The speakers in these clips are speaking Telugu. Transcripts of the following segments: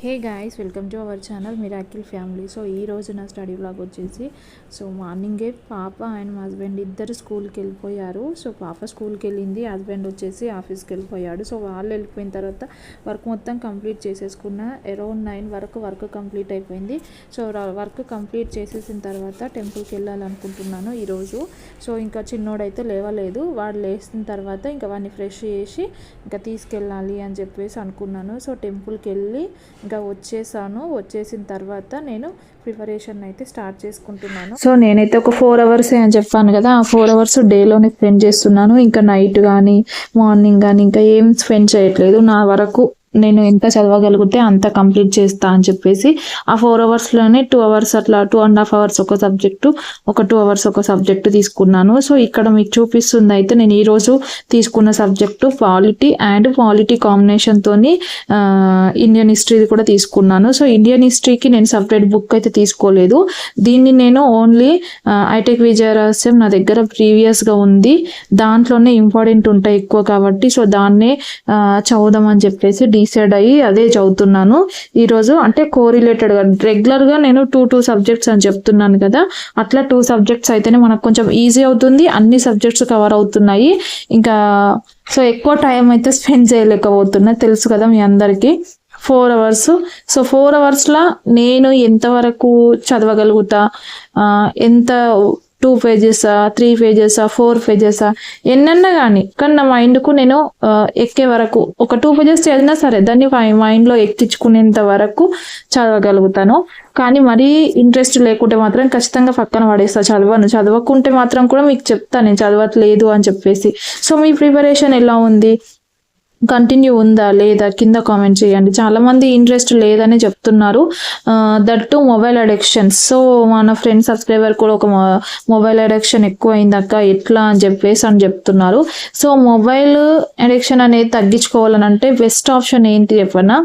Hey guys welcome to our channel miracle family so ఈ రోజు నా స్టడీ బ్లాగ్ వచ్చేసి సో మార్నింగే పాప అండ్ మా హస్బెండ్ ఇద్దరు స్కూల్కి వెళ్ళిపోయారు. సో పాప స్కూల్కి వెళ్ళింది హస్బెండ్ వచ్చేసి ఆఫీస్కి వెళ్ళిపోయాడు. సో వాళ్ళు వెళ్ళిపోయిన తర్వాత వర్క్ మొత్తం కంప్లీట్ చేసేసుకున్న అరౌండ్ నైన్ వరకు వర్క్ కంప్లీట్ అయిపోయింది. సో వర్క్ కంప్లీట్ చేసేసిన తర్వాత టెంపుల్కి వెళ్ళాలనుకుంటున్నాను ఈరోజు సో ఇంకా చిన్నోడైతే లేవలేదు. వాడు లేచిన తర్వాత ఇంకా వాడిని ఫ్రెష్ చేసి ఇంకా తీసుకెళ్ళాలి అని చెప్పేసి అనుకున్నాను. సో టెంపుల్కి వెళ్ళి ఇంకా వచ్చేసాను. వచ్చేసిన తర్వాత నేను ప్రిపరేషన్ అయితే స్టార్ట్ చేసుకుంటున్నాను. సో నేనైతే ఒక ఫోర్ అవర్స్ అని చెప్పాను కదా ఆ ఫోర్ అవర్స్ డేలోనే స్పెండ్ చేస్తున్నాను. ఇంకా నైట్ కానీ మార్నింగ్ కానీ ఇంకా ఏం స్పెండ్ చేయట్లేదు. నా వరకు నేను ఎంత చదవగలిగితే అంత కంప్లీట్ చేస్తా అని చెప్పేసి ఆ ఫోర్ అవర్స్లోనే టూ అవర్స్ అట్లా టూ అండ్ హాఫ్ అవర్స్ ఒక సబ్జెక్టు ఒక టూ అవర్స్ ఒక సబ్జెక్టు తీసుకున్నాను. సో ఇక్కడ మీకు చూపిస్తుంది అయితే నేను ఈరోజు తీసుకున్న సబ్జెక్టు పాలిటీ అండ్ పాలిటీ కాంబినేషన్తోని ఇండియన్ హిస్టరీ కూడా తీసుకున్నాను. సో ఇండియన్ హిస్టరీకి నేను సపరేట్ బుక్ అయితే తీసుకోలేదు. దీన్ని నేను ఓన్లీ ఐటెక్ విజయ రహస్యం నా దగ్గర ప్రీవియస్గా ఉంది. దాంట్లోనే ఇంపార్టెంట్ ఉంటాయి ఎక్కువ కాబట్టి సో దాన్నే ఆ, చదువుదామని చెప్పేసి డిసైడ్ అయ్యి అదే చదువుతున్నాను. ఈరోజు అంటే కోరిలేటెడ్గా రెగ్యులర్గా నేను టూ టూ సబ్జెక్ట్స్ అని చెప్తున్నాను కదా. అట్లా టూ సబ్జెక్ట్స్ అయితేనే మనకు కొంచెం ఈజీ అవుతుంది. అన్ని సబ్జెక్ట్స్ కవర్ అవుతున్నాయి. ఇంకా సో ఎక్కువ టైం అయితే స్పెండ్ చేయలేకపోతున్నా. తెలుసు కదా మీ అందరికీ. ఫోర్ అవర్స్ సో ఫోర్ అవర్స్లో నేను ఎంతవరకు చదవగలుగుతా? ఎంత టూ పేజెసా త్రీ పేజెసా ఫోర్ పేజెసా ఎన్నన్నా కానీ కానీ నా మైండ్కు నేను ఎక్కే వరకు ఒక టూ పేజెస్ చదివినా సరే దాన్ని మైండ్లో ఎక్కించుకునేంత వరకు చదవగలుగుతాను. కానీ మరీ ఇంట్రెస్ట్ లేకుంటే మాత్రం ఖచ్చితంగా పక్కన పడేస్తా. చదవను. చదవకుంటే మాత్రం కూడా మీకు చెప్తాను నేను చదవట్లేదు అని చెప్పేసి. సో మీ ప్రిపరేషన్ ఎలా ఉంది? కంటిన్యూ ఉందా లేదా కింద కామెంట్ చేయండి. చాలా మంది ఇంట్రెస్ట్ లేదని చెప్తున్నారు. That to mobile addiction so మన ఫ్రెండ్ సబ్స్క్రైబర్ కూడా ఒక మొబైల్ అడిక్షన్ ఎక్కువ అయిందక్క ఎట్లా అని చెప్పేసి అని చెప్తున్నారు. సో మొబైల్ అడిక్షన్ అనేది తగ్గించుకోవాలని అంటే బెస్ట్ ఆప్షన్ ఏంటి చెప్పనా?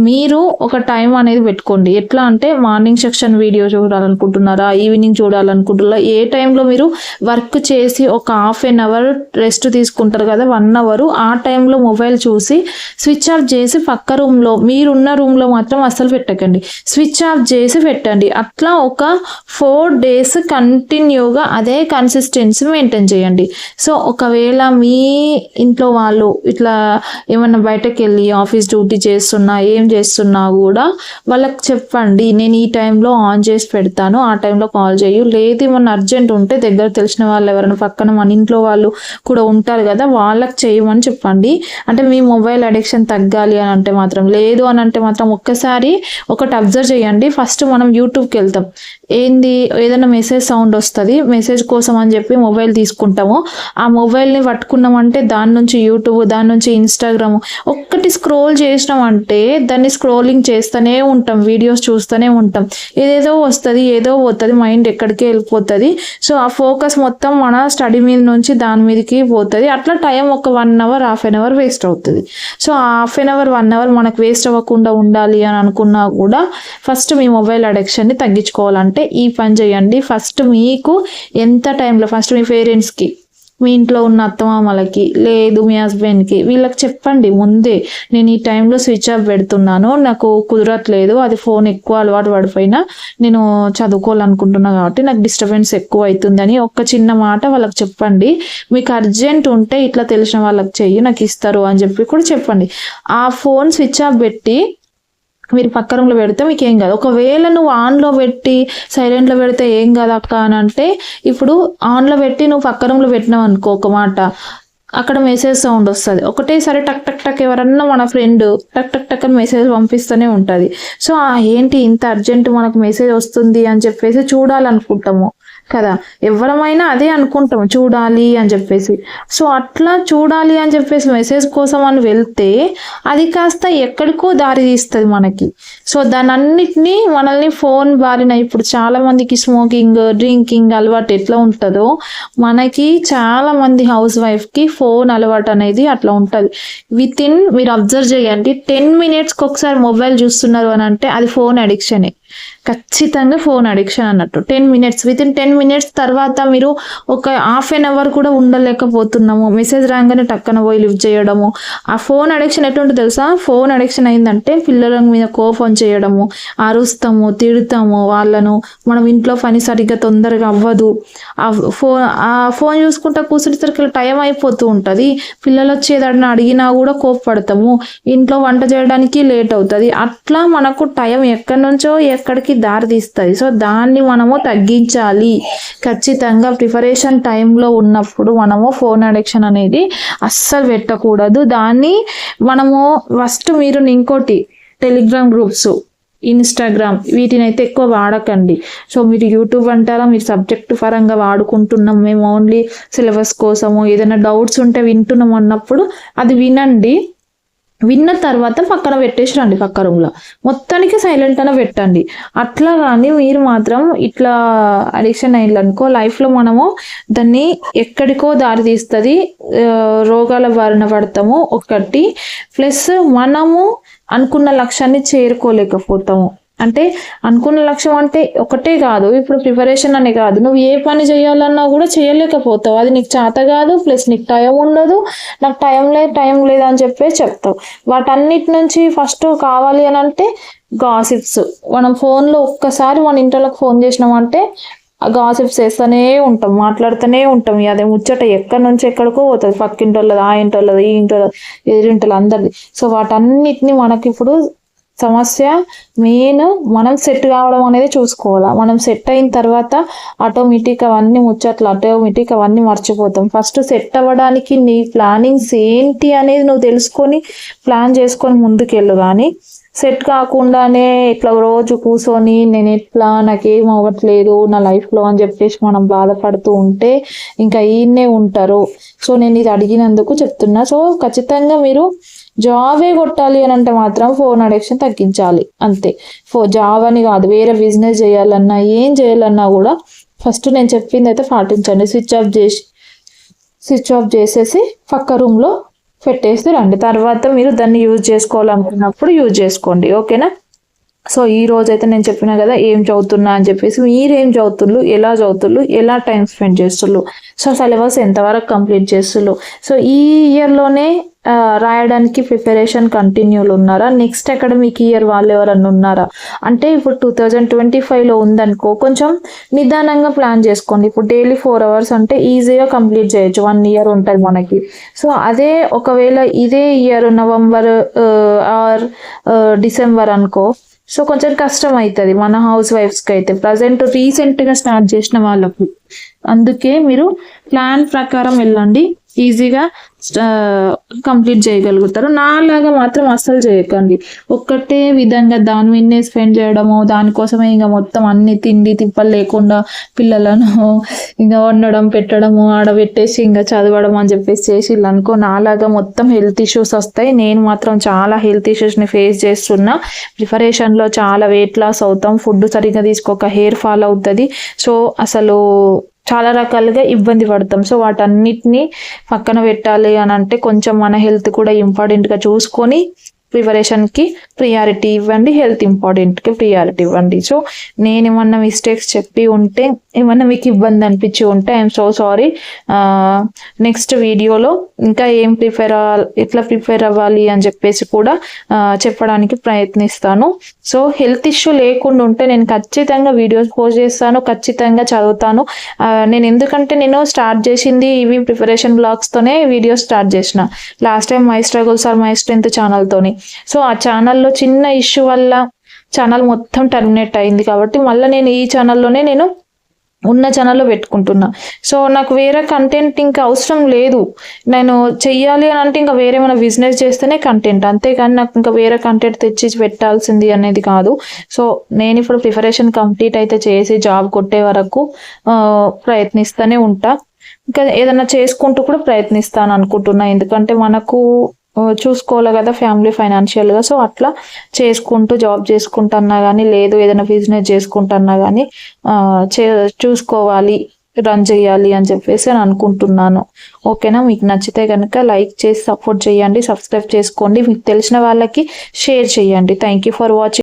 మీరు ఒక టైం అనేది పెట్టుకోండి. ఎట్లా అంటే మార్నింగ్ సెక్షన్ వీడియో చూడాలనుకుంటున్నారా ఈవినింగ్ చూడాలనుకుంటున్నారా ఏ టైంలో మీరు వర్క్ చేసి ఒక హాఫ్ ఎన్ అవర్ రెస్ట్ తీసుకుంటారు కదా వన్ అవర్ ఆ టైంలో మొబైల్ చూసి స్విచ్ ఆఫ్ చేసి పక్క రూమ్లో మీరున్న రూమ్లో మాత్రం అస్సలు పెట్టకండి. స్విచ్ ఆఫ్ చేసి పెట్టండి. అట్లా ఒక ఫోర్ డేస్ కంటిన్యూగా అదే కన్సిస్టెన్సీ మెయింటైన్ చేయండి. సో ఒకవేళ మీ ఇంట్లో వాళ్ళు ఇట్లా ఏమన్నా బయటకు వెళ్ళి ఆఫీస్ డ్యూటీ చేస్తున్నా ఏం చేస్తున్నా కూడా వాళ్ళకి చెప్పండి నేను ఈ టైంలో ఆన్ చేసి పెడతాను ఆ టైంలో కాల్ చేయు. లేదు ఏమన్నా అర్జెంట్ ఉంటే దగ్గర తెలిసిన వాళ్ళు ఎవరైనా పక్కన మన ఇంట్లో వాళ్ళు కూడా ఉంటారు కదా వాళ్ళకి చేయమని చెప్పండి. అంటే మీ మొబైల్ అడిక్షన్ తగ్గాలి అని అంటే మాత్రం లేదు అని అంటే మాత్రం ఒక్కసారి ఒకటి అబ్జర్వ్ చేయండి. ఫస్ట్ మనం యూట్యూబ్కి వెళ్తాం. ఏంది ఏదైనా మెసేజ్ సౌండ్ వస్తుంది మెసేజ్ కోసం అని చెప్పి మొబైల్ తీసుకుంటాము. ఆ మొబైల్ని పట్టుకున్నామంటే దాని నుంచి యూట్యూబ్ దాని నుంచి ఇన్స్టాగ్రామ్ ఒక్కటి స్క్రోల్ చేసినామంటే దాన్ని స్క్రోలింగ్ చేస్తూనే ఉంటాం వీడియోస్ చూస్తూనే ఉంటాం. ఏదేదో వస్తుంది ఏదో పోతుంది మైండ్ ఎక్కడికి వెళ్ళిపోతుంది. సో ఆ ఫోకస్ మొత్తం మన స్టడీ మీద నుంచి దాని మీదకి పోతుంది. అట్లా టైం ఒక one hour half an hour waste అవుతుంది. సో ఆ half an hour one hour మనకు వేస్ట్ అవ్వకుండా ఉండాలి అని అనుకున్నా కూడా ఫస్ట్ మీ మొబైల్ అడిక్షన్ని తగ్గించుకోవాలంటే ఈ పని చేయండి. ఫస్ట్ మీకు ఎంత టైంలో ఫస్ట్ మీ పేరెంట్స్కి మీ ఇంట్లో ఉన్న అత్తమామలకి లేదు మీ హస్బెండ్కి వీళ్ళకి చెప్పండి ముందే. నేను ఈ టైంలో స్విచ్ ఆఫ్ పెడుతున్నాను నాకు కుదరట్లేదు అది ఫోన్ ఎక్కువ అలవాటు పడిపోయినా నేను చదువుకోవాలనుకుంటున్నా కాబట్టి నాకు డిస్టర్బెన్స్ ఎక్కువ అవుతుందని ఒక్క చిన్న మాట వాళ్ళకి చెప్పండి. మీకు అర్జెంట్ ఉంటే ఇట్లా తెలిసిన వాళ్ళకి చెయ్యి నాకు ఇస్తారు అని చెప్పి కూడా చెప్పండి. ఆ ఫోన్ స్విచ్ ఆఫ్ పెట్టి మీరు పక్క రూమ్లో పెడితే మీకు ఏం కాదు. ఒకవేళ నువ్వు ఆన్లో పెట్టి సైలెంట్లో పెడితే ఏం కాదు అక్క అని అంటే ఇప్పుడు ఆన్లో పెట్టి నువ్వు పక్క రూమ్లో పెట్టినావు అనుకో ఒక మాట అక్కడ మెసేజ్ సౌండ్ వస్తుంది. ఒకటేసారి టక్ టక్ టక్ ఎవరన్నా మన ఫ్రెండ్ టక్ టక్ టక్ అని మెసేజ్ పంపిస్తూనే ఉంటుంది. సో ఏంటి ఇంత అర్జెంట్ మనకు మెసేజ్ వస్తుంది అని చెప్పేసి చూడాలనుకుంటాము. కదా? ఎవరమైనా అదే అనుకుంటాం చూడాలి అని చెప్పేసి. సో అట్లా చూడాలి అని చెప్పేసి మెసేజ్ కోసం అని వెళ్తే అది కాస్త ఎక్కడికో దారి తీస్తుంది మనకి. సో దాని అన్నిటినీ మనల్ని ఫోన్ బారిన ఇప్పుడు చాలా మందికి స్మోకింగ్ డ్రింకింగ్ అలవాటు ఎట్లా ఉంటుందో మనకి చాలా మంది హౌస్ వైఫ్కి ఫోన్ అలవాటు అనేది అట్లా ఉంటుంది. విత్ ఇన్ మీరు అబ్జర్వ్ చేయండి టెన్ మినిట్స్కి ఒకసారి మొబైల్ చూస్తున్నారు అని అంటే అది ఫోన్ అడిక్షనే ఖచ్చితంగా ఫోన్ అడిక్షన్ అన్నట్టు. Ten minutes within ten minutes తర్వాత మీరు ఒక హాఫ్ అన్ అవర్ కూడా ఉండలేకపోతున్నాము. మెసేజ్ రాగానే టక్కన పోయి లిఫ్ట్ చేయడము. ఆ ఫోన్ అడిక్షన్ ఎటువంటి తెలుసా? ఫోన్ అడిక్షన్ అయిందంటే పిల్లల మీద కోపం చేయడము అరుస్తాము తిడతాము వాళ్ళను. మనం ఇంట్లో పని సరిగ్గా తొందరగా అవ్వదు. ఆ ఫోన్ ఆ ఫోన్ చూసుకుంటా కూర్చునేసరికి టైం అయిపోతూ ఉంటుంది. పిల్లలు వచ్చేదాన్ని అడిగినా కూడా కోపపడతాము. ఇంట్లో వంట చేయడానికి లేట్ అవుతుంది. అట్లా మనకు టైం ఎక్కడి నుంచో ఎక్కడికి దారి తీస్తుంది సో దాన్ని మనము తగ్గించాలి. ఖచ్చితంగా ప్రిపరేషన్ టైంలో ఉన్నప్పుడు మనము ఫోన్ అడిక్షన్ అనేది అస్సలు పెట్టకూడదు. దాన్ని మనము ఫస్ట్ మీరు ఇంకోటి టెలిగ్రామ్ గ్రూప్స్ ఇన్స్టాగ్రామ్ వీటిని అయితే ఎక్కువ వాడకండి. సో మీరు యూట్యూబ్ అంటారా మీరు సబ్జెక్ట్ పరంగా వాడుకుంటున్నాం మేము ఓన్లీ సిలబస్ కోసము ఏదైనా డౌట్స్ ఉంటే వింటున్నాం అన్నప్పుడు అది వినండి. విన్న తర్వాత పక్కన పెట్టేసి రండి పక్క రూమ్లో. మొత్తానికి సైలెంట్ అనే పెట్టండి. అట్లా కానీ మీరు మాత్రం ఇట్లా అడిక్షన్ అయిందనుకో లైఫ్లో మనము దాన్ని ఎక్కడికో దారి తీస్తుంది రోగాల బారిన పడతాము ఒకటి. ప్లస్ మనము అనుకున్న లక్ష్యాన్ని చేరుకోలేకపోతాము. అంటే అనుకున్న లక్ష్యం అంటే ఒకటే కాదు ఇప్పుడు ప్రిపరేషన్ అనే కాదు. నువ్వు ఏ పని చేయాలన్నా కూడా చేయలేకపోతావు. అది నీకు చేత కాదు ప్లస్ నీకు టైం ఉండదు. నాకు టైం లేదు టైం లేదు అని చెప్పే చెప్తావు. వాటన్నిటి నుంచి ఫస్ట్ కావాలి అని అంటే గాసిప్స్. మనం ఫోన్లో ఒక్కసారి మన ఇంట్లోకి ఫోన్ చేసినామంటే గాసిప్స్ వేస్తూనే ఉంటాం మాట్లాడుతూనే ఉంటాం. అదే ముచ్చట ఎక్కడి నుంచి ఎక్కడికో పోతుంది. పక్కింటి వాళ్ళది ఆ ఇంటి వాళ్ళది ఈ ఇంటి వాళ్ళది ఎదురింటి అందరిది. సో వాటన్నిటిని మనకి ఇప్పుడు సమస్య మెయిన్ మనం సెట్ కావడం అనేది చూసుకోవాలి. మనం సెట్ అయిన తర్వాత ఆటోమేటిక్ అవన్నీ ముచ్చట్లు ఆటోమేటిక్ అవన్నీ మర్చిపోతాం. ఫస్ట్ సెట్ అవ్వడానికి నీ ప్లానింగ్స్ ఏంటి అనేది నువ్వు తెలుసుకొని ప్లాన్ చేసుకొని ముందుకెళ్ళు కానీ సెట్ కాకుండానే ఇట్లా రోజు కూర్చొని నేను ఎట్లా నాకేం అవ్వట్లేదు నా లైఫ్లో అని చెప్పేసి మనం బాధపడుతూ ఉంటే ఇంకా ఈయన్నే ఉంటారు. సో నేను ఇది అడిగినందుకు చెప్తున్నా. సో ఖచ్చితంగా మీరు జాబే కొట్టాలి అని అంటే మాత్రం ఫోన్ అడిక్షన్ తగ్గించాలి. అంతే. ఫో జాబ్ అని కాదు వేరే బిజినెస్ చేయాలన్నా ఏం చేయాలన్నా కూడా ఫస్ట్ నేను చెప్పింది అయితే పాటించండి. స్విచ్ ఆఫ్ చేసి స్విచ్ ఆఫ్ చేసేసి పక్క రూమ్లో పెట్టేసి రండి. తర్వాత మీరు దాన్ని యూజ్ చేసుకోవాలనుకున్నప్పుడు యూజ్ చేసుకోండి. ఓకేనా సో ఈ రోజు అయితే నేను చెప్పిన కదా ఏం చదువుతున్నా అని చెప్పేసి మీరు ఏం చదువుతుళ్ళు ఎలా చదువుతుళ్ళు ఎలా టైం స్పెండ్ చేస్తుళ్ళు సో సిలబస్ ఎంతవరకు కంప్లీట్ చేస్తుళ్ళు సో ఈ ఇయర్లోనే రాయడానికి ప్రిపరేషన్ కంటిన్యూలు ఉన్నారా? నెక్స్ట్ అకాడమిక్ ఇయర్ వాళ్ళు ఎవరన్నా ఉన్నారా? అంటే ఇప్పుడు టూ థౌజండ్ ట్వంటీ ఫైవ్లో ఉందనుకో కొంచెం నిదానంగా ప్లాన్ చేసుకోండి. ఇప్పుడు డైలీ ఫోర్ అవర్స్ అంటే ఈజీగా కంప్లీట్ చేయొచ్చు. వన్ ఇయర్ ఉంటుంది మనకి. సో అదే ఒకవేళ ఇదే ఇయర్ నవంబర్ ఆర్ డిసెంబర్ అనుకో సో కొంచెం కష్టం అవుతుంది మన హౌస్ వైఫ్స్కి అయితే. ప్రజెంట్ రీసెంట్గా స్టార్ట్ చేసిన వాళ్ళకు. అందుకే మీరు ప్లాన్ ప్రకారం వెళ్ళండి. ఈజీగా కంప్లీట్ చేయగలుగుతారు. నాలాగా మాత్రం అస్సలు చేయకండి. ఒక్కటే విధంగా దాని మీదనే స్పెండ్ చేయడము దానికోసమే ఇంకా మొత్తం అన్ని తిండి తిప్పలు లేకుండా పిల్లలను ఇంకా వండడం పెట్టడము ఆడబెట్టేసి ఇంకా చదవడం అని చెప్పేసి చేసి అనుకో నాలాగా మొత్తం హెల్త్ ఇష్యూస్ వస్తాయి. నేను మాత్రం చాలా హెల్త్ ఇష్యూస్ని ఫేస్ చేస్తున్నా. ప్రిపరేషన్లో చాలా వెయిట్ లాస్ అవుతాం. ఫుడ్ సరిగ్గా తీసుకోక హెయిర్ ఫాల్ అవుతుంది. సో అసలు చాలా రకాలుగా ఇబ్బంది పడతాం. సో వాటన్నిటిని పక్కన పెట్టాలి అని అంటే కొంచెం మన హెల్త్ కూడా ఇంపార్టెంట్గా చూసుకొని ప్రిపరేషన్కి ప్రియారిటీ ఇవ్వండి హెల్త్ ఇంపార్టెంట్కి ప్రియారిటీ ఇవ్వండి. సో నేను ఏమన్నా మిస్టేక్స్ చెప్పి ఉంటే ఏమన్నా మీకు ఇబ్బంది అనిపించి ఉంటే ఐఎమ్ సో సారీ నెక్స్ట్ వీడియోలో ఇంకా ఏం ప్రిపేర్ ఎట్లా ప్రిపేర్ అవ్వాలి అని చెప్పేసి కూడా చెప్పడానికి ప్రయత్నిస్తాను. సో హెల్త్ ఇష్యూ లేకుండా ఉంటే నేను ఖచ్చితంగా వీడియోస్ పోస్ట్ చేస్తాను ఖచ్చితంగా చదువుతాను. నేను ఎందుకంటే నేను స్టార్ట్ చేసింది ఇవి ప్రిపరేషన్ బ్లాగ్స్తోనే వీడియోస్ స్టార్ట్ చేసిన. Last time my struggles or my strength ఛానల్తోని so ఆ ఛానల్లో చిన్న ఇష్యూ వల్ల ఛానల్ మొత్తం టర్మినేట్ అయింది కాబట్టి మళ్ళీ నేను ఈ ఛానల్లోనే నేను ఉన్న ఛానల్లో పెట్టుకుంటున్నా. సో నాకు వేరే కంటెంట్ ఇంకా అవసరం లేదు. నేను చెయ్యాలి అని అంటే ఇంకా వేరే ఏమైనా బిజినెస్ చేస్తేనే కంటెంట్ అంతేకాని నాకు ఇంకా వేరే కంటెంట్ తెచ్చి పెట్టాల్సింది అనేది కాదు. సో నేను ఇప్పుడు ప్రిపరేషన్ కంప్లీట్ అయితే చేసి జాబ్ కొట్టే వరకు ప్రయత్నిస్తూనే ఉంటా. ఇంకా ఏదైనా చేసుకుంటూ కూడా ప్రయత్నిస్తాను అనుకుంటున్నా. ఎందుకంటే మనకు చూసుకోవాలి కదా ఫ్యామిలీ ఫైనాన్షియల్గా. సో అట్లా చేసుకుంటూ జాబ్ చేసుకుంటున్నా కానీ లేదు ఏదైనా బిజినెస్ చేసుకుంటున్నా కానీ చే చూసుకోవాలి రన్ చేయాలి అని చెప్పేసి నేను అనుకుంటున్నాను. ఓకేనా? మీకు నచ్చితే కనుక లైక్ చేసి సపోర్ట్ చేయండి సబ్స్క్రైబ్ చేసుకోండి. మీకు తెలిసిన వాళ్ళకి షేర్ చేయండి. Thank you for watching.